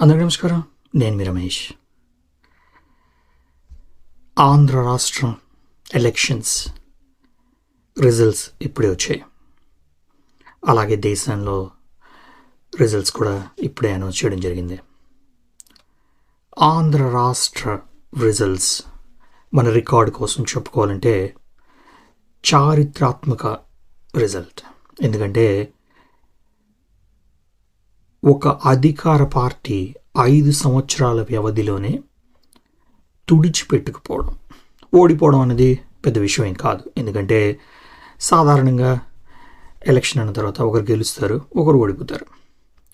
అందరికీ నమస్కారం. నేను మీ రమేష్. ఆంధ్ర రాష్ట్రం ఎలక్షన్స్ రిజల్ట్స్ ఇప్పుడే వచ్చాయి. అలాగే దేశంలో రిజల్ట్స్ కూడా ఇప్పుడే అనౌన్స్ చేయడం జరిగింది. ఆంధ్ర రాష్ట్ర రిజల్ట్స్ మన రికార్డ్ కోసం చెప్పుకోవాలంటే చారిత్రాత్మక రిజల్ట్. ఎందుకంటే ఒక అధికార పార్టీ ఐదు సంవత్సరాల వ్యవధిలోనే తుడిచిపెట్టుకుపోవడం. ఓడిపోవడం అనేది పెద్ద విషయం ఏం కాదు. ఎందుకంటే సాధారణంగా ఎలక్షన్ అయిన తర్వాత ఒకరు గెలుస్తారు ఒకరు ఓడిపోతారు.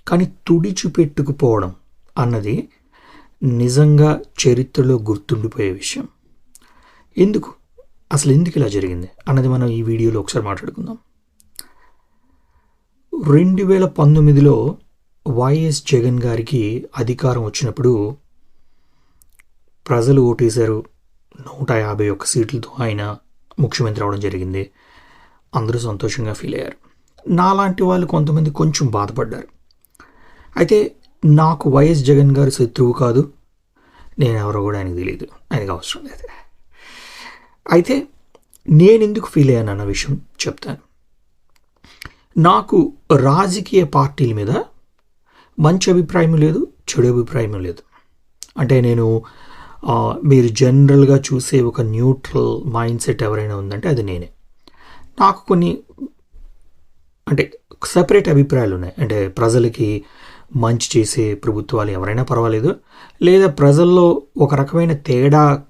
కానీ తుడిచిపెట్టుకుపోవడం అన్నది నిజంగా చరిత్రలో గుర్తుండిపోయే విషయం. ఎందుకు? అసలు ఎందుకు ఇలా జరిగింది అన్నది మనం ఈ వీడియోలో ఒకసారి మాట్లాడుకుందాం. రెండు వేల పంతొమ్మిదిలో వైఎస్ జగన్ గారికి అధికారం వచ్చినప్పుడు ప్రజలు ఓటేశారు. నూట యాభై ఒక్క సీట్లతో ఆయన ముఖ్యమంత్రి అవడం జరిగింది. అందరూ సంతోషంగా ఫీల్ అయ్యారు. నాలాంటి వాళ్ళు కొంతమంది కొంచెం బాధపడ్డారు. అయితే నాకు వైఎస్ జగన్ గారు శత్రువు కాదు. నేను ఎవరో కూడా ఆయనకు తెలియదు. ఆయనకు అవసరం లేదు. అయితే నేను ఎందుకు ఫీల్ అయ్యాను అన్న విషయం చెప్తాను. నాకు రాజకీయ పార్టీల మీద మంచి అభిప్రాయం లేదు చెడు అభిప్రాయం లేదు. అంటే నేను మీరు జనరల్గా చూసే ఒక న్యూట్రల్ మైండ్ సెట్ ఎవరైనా ఉందంటే అది నేనే. నాకు కొన్ని అంటే సపరేట్ అభిప్రాయాలు ఉన్నాయి. అంటే ప్రజలకి మంచి చేసే ప్రభుత్వాలు ఎవరైనా పర్వాలేదు. లేదా ప్రజల్లో ఒక రకమైన తేడా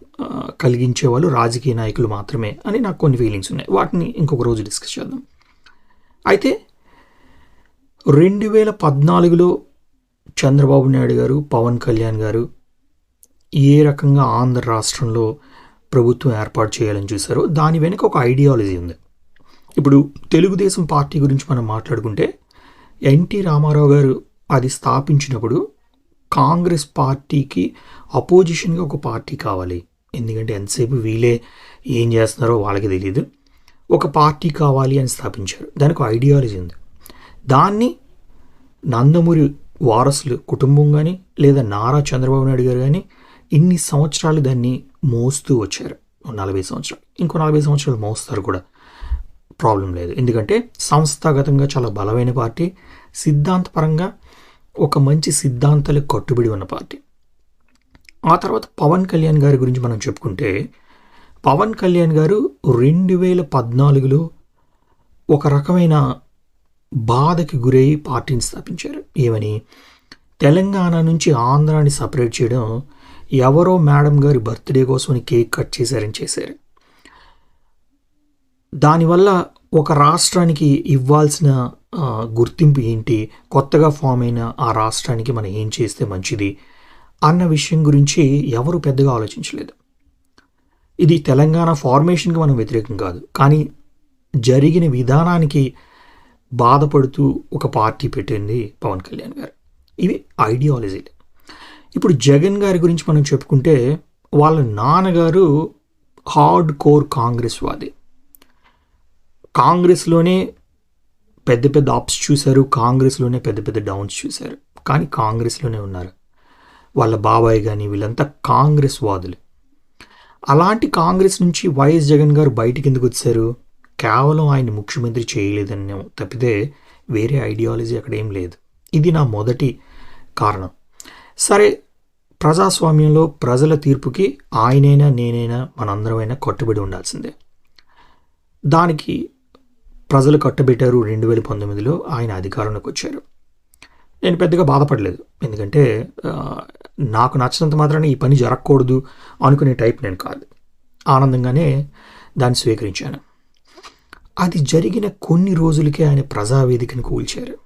కలిగించే వాళ్ళు రాజకీయ నాయకులు మాత్రమే అని నాకు కొన్ని ఫీలింగ్స్ ఉన్నాయి. వాటిని ఇంకొక రోజు డిస్కస్ చేద్దాం. అయితే రెండు వేల పద్నాలుగులో చంద్రబాబు నాయుడు గారు పవన్ కళ్యాణ్ గారు ఏ రకంగా ఆంధ్ర రాష్ట్రంలో ప్రభుత్వం ఏర్పాటు చేయాలని చూశారో దాని వెనుక ఒక ఐడియాలజీ ఉంది. ఇప్పుడు తెలుగుదేశం పార్టీ గురించి మనం మాట్లాడుకుంటే ఎన్టీ రామారావు గారు అది స్థాపించినప్పుడు కాంగ్రెస్ పార్టీకి అపోజిషన్గా ఒక పార్టీ కావాలి. ఎందుకంటే ఎంతసేపు వీళ్ళే ఏం చేస్తున్నారో వాళ్ళకి తెలియదు ఒక పార్టీ కావాలి అని స్థాపించారు. దానికి ఒక ఐడియాలజీ ఉంది. దాన్ని నందమూరి వారసులు కుటుంబం కానీ లేదా నారా చంద్రబాబు నాయుడు గారు కానీ ఇన్ని సంవత్సరాలు దాన్ని మోస్తూ వచ్చారు. నలభై సంవత్సరాలు. ఇంకో నలభై సంవత్సరాలు మోస్తారు కూడా. ప్రాబ్లం లేదు. ఎందుకంటే సంస్థాగతంగా చాలా బలమైన పార్టీ సిద్ధాంతపరంగా ఒక మంచి సిద్ధాంతాలకు కట్టుబడి ఉన్న పార్టీ. ఆ తర్వాత పవన్ కళ్యాణ్ గారి గురించి మనం చెప్పుకుంటే పవన్ కళ్యాణ్ గారు రెండు వేల పద్నాలుగులో ఒక రకమైన బాధకి గురై పార్టీని స్థాపించారు. ఏమని? తెలంగాణ నుంచి ఆంధ్రాని సపరేట్ చేయడం ఎవరో మేడం గారి బర్త్డే కోసం కేక్ కట్ చేశారని చేశారు. దానివల్ల ఒక రాష్ట్రానికి ఇవ్వాల్సిన గుర్తింపు ఏంటి? కొత్తగా ఫామ్ అయిన ఆ రాష్ట్రానికి మనం ఏం చేస్తే మంచిది? అన్న విషయం గురించి ఎవరు పెద్దగా ఆలోచించలేదు. ఇది తెలంగాణ ఫార్మేషన్కి మనం వ్యతిరేకం కాదు. కానీ జరిగిన విధానానికి బాధపడుతూ ఒక పార్టీ పెట్టింది పవన్ కళ్యాణ్ గారు. ఇవి ఐడియాలజీలు ఇప్పుడు జగన్ గారి గురించి మనం చెప్పుకుంటే వాళ్ళ నాన్నగారు హార్డ్ కోర్ కాంగ్రెస్ వాది. కాంగ్రెస్లోనే పెద్ద పెద్ద అప్స్ చూశారు కాంగ్రెస్లోనే పెద్ద పెద్ద డౌన్స్ చూశారు. కానీ కాంగ్రెస్లోనే ఉన్నారు. వాళ్ళ బాబాయ్ కానీ వీళ్ళంతా కాంగ్రెస్ వాదులు. అలాంటి కాంగ్రెస్ నుంచి వైఎస్ జగన్ గారు బయటికి ఎందుకు వచ్చారు? కేవలం ఆయన ముఖ్యమంత్రి చేయలేదని తప్పితే వేరే ఐడియాలజీ అక్కడ ఏం లేదు. ఇది నా మొదటి కారణం. సరే ప్రజాస్వామ్యంలో ప్రజల తీర్పుకి ఆయనైనా నేనైనా మనందరమైనా కట్టుబడి ఉండాల్సిందే. దానికి ప్రజలు కట్టబెట్టారు రెండు వేల పంతొమ్మిదిలో ఆయన అధికారంలోకి వచ్చారు. నేను పెద్దగా బాధపడలేదు. ఎందుకంటే నాకు నచ్చినంత మాత్రాన ఈ పని జరగకూడదు అనుకునే టైప్ నేను కాదు. ఆనందంగానే దాన్ని స్వీకరించాను. అది జరిగిన కొన్ని రోజులకే ఆయన ప్రజావేదికను కూల్చారు.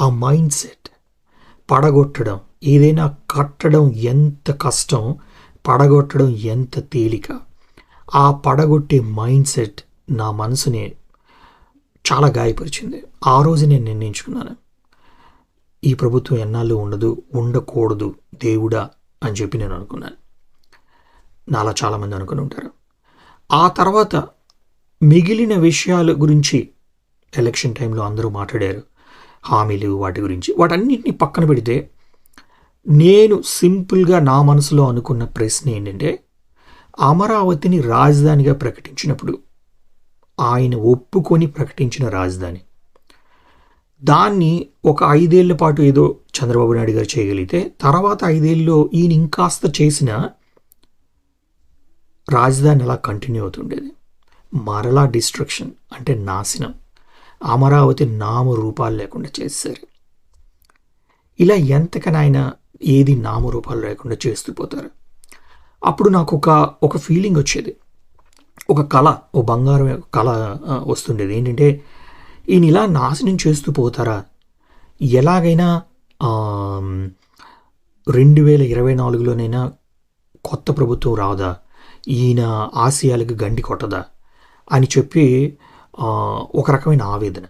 ఆ మైండ్ సెట్ పడగొట్టడం ఏదైనా కట్టడం ఎంత కష్టం పడగొట్టడం ఎంత తేలిక ఆ పడగొట్టే మైండ్ సెట్ నా మనసుని చాలా గాయపరిచింది. ఆ రోజు నేను నిర్ణయించుకున్నాను. ఈ ప్రభుత్వం ఎన్నాళ్ళు ఉండదు ఉండకూడదు దేవుడా అని చెప్పి నేను అనుకున్నాను. నాలా చాలామంది అనుకుని ఉంటారు. ఆ తర్వాత మిగిలిన విషయాల గురించి ఎలక్షన్ టైంలో అందరూ మాట్లాడారు. హామీలు వాటి గురించి. వాటన్నిటిని పక్కన పెడితే నేను సింపుల్గా నా మనసులో అనుకున్న ప్రశ్న ఏంటంటే అమరావతిని రాజధానిగా ప్రకటించినప్పుడు ఆయన ఒప్పుకొని ప్రకటించిన రాజధాని. దాన్ని ఒక ఐదేళ్ళ పాటు ఏదో చంద్రబాబు నాయుడు గారు చేయగలిగితే తర్వాత ఐదేళ్ళలో ఈయన ఇంకాస్త చేసిన రాజధాని అలా కంటిన్యూ అవుతుండేది. మరలా డిస్ట్రక్షన్ అంటే నాశనం. అమరావతి నామరూపాలు లేకుండా చేశారు ఇలా ఎంతకనైనా ఏది నామరూపాలు లేకుండా చేస్తూ పోతారు. అప్పుడు నాకు ఒక ఒక ఫీలింగ్ వచ్చేది. ఒక కళ ఓ బంగారం కళ వస్తుండేది. ఏంటంటే ఈయన ఇలా నాశనం చేస్తూ పోతారా? ఎలాగైనా రెండు వేల ఇరవై నాలుగులోనైనా కొత్త ప్రభుత్వం రాదా? ఈయన ఆశయాలకు గండి కొట్టదా? అని చెప్పి ఒక రకమైన ఆవేదన.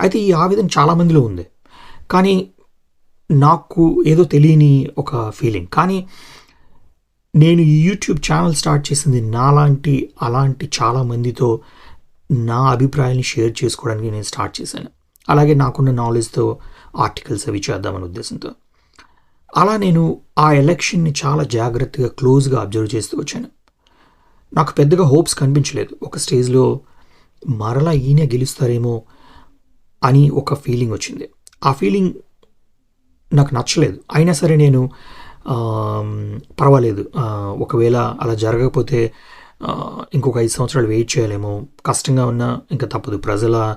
అయితే ఈ ఆవేదన చాలామందిలో ఉంది. కానీ నాకు ఏదో తెలియని ఒక ఫీలింగ్. కానీ నేను ఈ యూట్యూబ్ ఛానల్ స్టార్ట్ చేసింది నాలాంటి అలాంటి చాలామందితో నా అభిప్రాయాన్ని షేర్ చేసుకోవడానికి నేను స్టార్ట్ చేశాను. అలాగే నాకున్న నాలెడ్జ్తో ఆర్టికల్స్ అవి చేద్దామనే ఉద్దేశంతో. అలా నేను ఆ ఎలక్షన్ని చాలా జాగ్రత్తగా క్లోజ్గా అబ్జర్వ్ చేస్తూ వచ్చాను. నాకు పెద్దగా హోప్స్ కనిపించలేదు. ఒక స్టేజ్లో మరలా ఈయన గెలుస్తారేమో అని ఒక ఫీలింగ్ వచ్చింది. ఆ ఫీలింగ్ నాకు నచ్చలేదు. అయినా సరే నేను పర్వాలేదు. ఒకవేళ అలా జరగకపోతే ఇంకొక ఐదు సంవత్సరాలు వెయిట్ చేయలేమో. కష్టంగా ఉన్నా ఇంకా తప్పదు. ప్రజల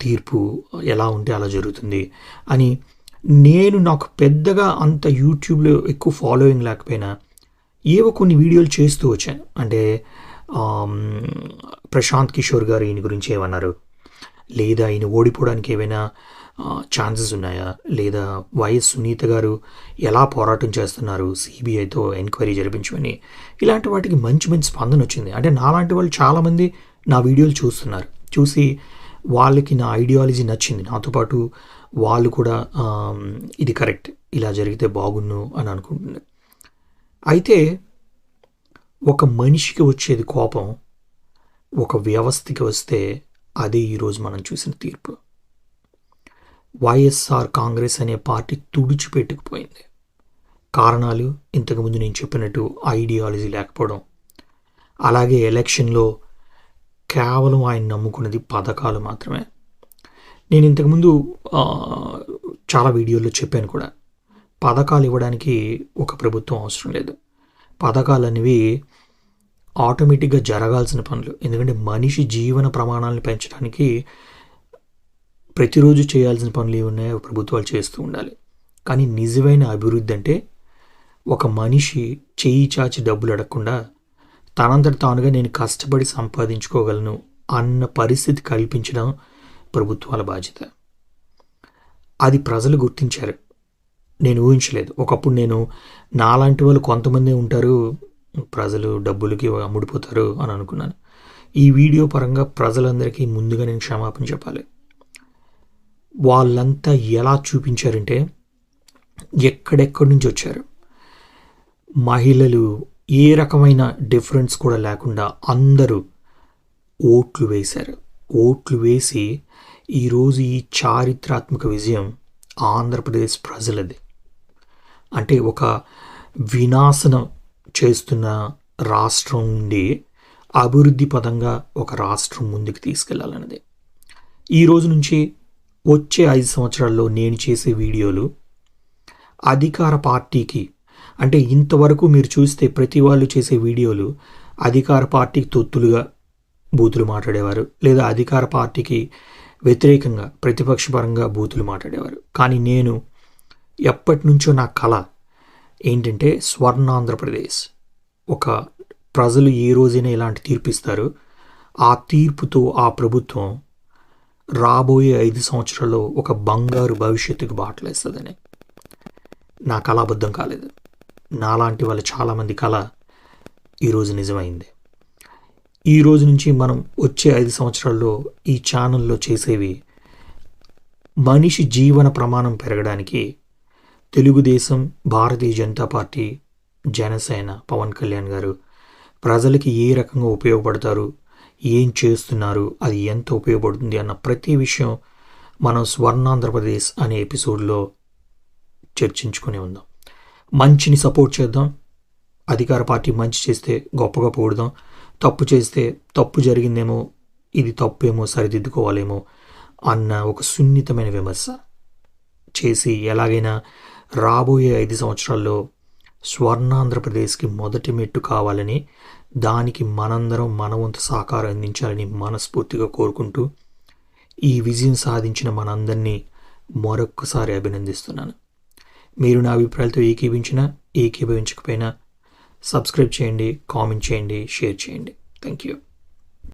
తీర్పు ఎలా ఉంటే అలా జరుగుతుంది అని నేను నాకు పెద్దగా అంత యూట్యూబ్లో ఎక్కువ ఫాలోయింగ్ లేకపోయినా ఏవో కొన్ని వీడియోలు చేస్తూ వచ్చాను. అంటే ప్రశాంత్ కిషోర్ గారు ఈయన గురించి ఏమన్నారు? లేదా ఈయన ఓడిపోవడానికి ఏమైనా ఛాన్సెస్ ఉన్నాయా? లేదా వైఎస్ సునీత గారు ఎలా పోరాటం చేస్తున్నారు? సిబిఐతో ఎంక్వైరీ జరిపించమని. ఇలాంటి వాటికి మంచి మంచి స్పందన వచ్చింది. అంటే నాలాంటి వాళ్ళు చాలామంది నా వీడియోలు చూస్తున్నారు. చూసి వాళ్ళకి నా ఐడియాలజీ నచ్చింది. నాతో పాటు వాళ్ళు కూడా ఇది కరెక్ట్. ఇలా జరిగితే బాగున్ను అని అనుకుంటున్నారు అయితే ఒక మనిషికి వచ్చేది కోపం ఒక వ్యవస్థకి వస్తే అదే ఈరోజు మనం చూసిన తీర్పు. వైఎస్ఆర్ కాంగ్రెస్ అనే పార్టీ తుడిచిపెట్టుకుపోయింది. కారణాలు ఇంతకుముందు నేను చెప్పినట్టు ఐడియాలజీ లేకపోవడం అలాగే ఎలక్షన్లో కేవలం ఆయన నమ్ముకున్నది పథకాలు మాత్రమే. నేను ఇంతకుముందు చాలా వీడియోల్లో చెప్పాను కూడా. పథకాలు ఇవ్వడానికి ఒక ప్రభుత్వం అవసరం లేదు. పథకాలు అనేవి ఆటోమేటిక్గా జరగాల్సిన పనులు. ఎందుకంటే మనిషి జీవన ప్రమాణాలను పెంచడానికి ప్రతిరోజు చేయాల్సిన పనులు ఏమి ఉన్నాయో ప్రభుత్వాలు చేస్తూ ఉండాలి. కానీ నిజమైన అభివృద్ధి అంటే ఒక మనిషి చేయి చాచి డబ్బులు అడగకుండా తనంతట తానుగా నేను కష్టపడి సంపాదించుకోగలను అన్న పరిస్థితి కల్పించడం ప్రభుత్వాల బాధ్యత. అది ప్రజలు గుర్తించారు. నేను ఊహించలేదు. ఒకప్పుడు నేను నాలాంటి వాళ్ళు కొంతమంది ఉంటారు ప్రజలు డబ్బులకి అమ్ముడిపోతారు అని అనుకున్నాను. ఈ వీడియో పరంగా ప్రజలందరికీ ముందుగా నేను క్షమాపణ చెప్పాలి. వాళ్ళంతా ఎలా చూపించారంటే ఎక్కడెక్కడి నుంచి వచ్చారు? మహిళలు ఏ రకమైన డిఫరెన్స్ కూడా లేకుండా అందరూ ఓట్లు వేశారు. ఓట్లు వేసి ఈరోజు ఈ చారిత్రాత్మక విజయం ఆంధ్రప్రదేశ్ ప్రజలది. అంటే ఒక వినాశనం చేస్తున్న రాష్ట్రం నుండి అభివృద్ధి పదంగా ఒక రాష్ట్రం ముందుకు తీసుకెళ్ళాలన్నది. ఈ రోజు నుంచి వచ్చే ఐదు సంవత్సరాల్లో నేను చేసే వీడియోలు అధికార పార్టీకి అంటే ఇంతవరకు మీరు చూస్తే ప్రతి వాళ్ళు చేసే వీడియోలు అధికార పార్టీకి తొత్తులుగా బూతులు మాట్లాడేవారు లేదా అధికార పార్టీకి వ్యతిరేకంగా ప్రతిపక్షపరంగా బూతులు మాట్లాడేవారు. కానీ నేను ఎప్పటి నుంచో నా కళ ఏంటంటే స్వర్ణాంధ్రప్రదేశ్. ఒక ప్రజలు ఏ రోజైనా ఇలాంటి తీర్పిస్తారు. ఆ తీర్పుతో ఆ ప్రభుత్వం రాబోయే ఐదు సంవత్సరాల్లో ఒక బంగారు భవిష్యత్తుకు బాటలేస్తుందని నా కళ అబద్ధం కాలేదు. నాలాంటి వాళ్ళ చాలామంది కళ ఈరోజు నిజమైంది. ఈ రోజు నుంచి మనం వచ్చే ఐదు సంవత్సరాల్లో ఈ ఛానల్లో చేసేవి మనిషి జీవన ప్రమాణం పెరగడానికి తెలుగుదేశం భారతీయ జనతా పార్టీ జనసేన పవన్ కళ్యాణ్ గారు ప్రజలకి ఏ రకంగా ఉపయోగపడతారు ఏం చేస్తున్నారు అది ఎంత ఉపయోగపడుతుంది అన్న ప్రతి విషయం మనం స్వర్ణాంధ్రప్రదేశ్ అనే ఎపిసోడ్లో చర్చించుకునే ఉందాం. మంచిని సపోర్ట్ చేద్దాం. అధికార పార్టీ మంచి చేస్తే గొప్పగా పొగుడుదాం. తప్పు చేస్తే తప్పు జరిగిందేమో ఇది తప్పేమో సరిదిద్దుకోవాలేమో అన్న ఒక సున్నితమైన విమర్శ చేసి ఎలాగైనా రాబోయే ఐదు సంవత్సరాల్లో స్వర్ణాంధ్రప్రదేశ్కి మొదటి మెట్టు కావాలని దానికి మనందరం మనవంతు సహకారం అందించాలని మనస్ఫూర్తిగా కోరుకుంటూ ఈ విజయం సాధించిన మనందరినీ మరొక్కసారి అభినందిస్తున్నాను. మీరు నా అభిప్రాయాలతో ఏకీభించినా ఏకీభవించకపోయినా సబ్స్క్రైబ్ చేయండి కామెంట్ చేయండి షేర్ చేయండి. Thank you.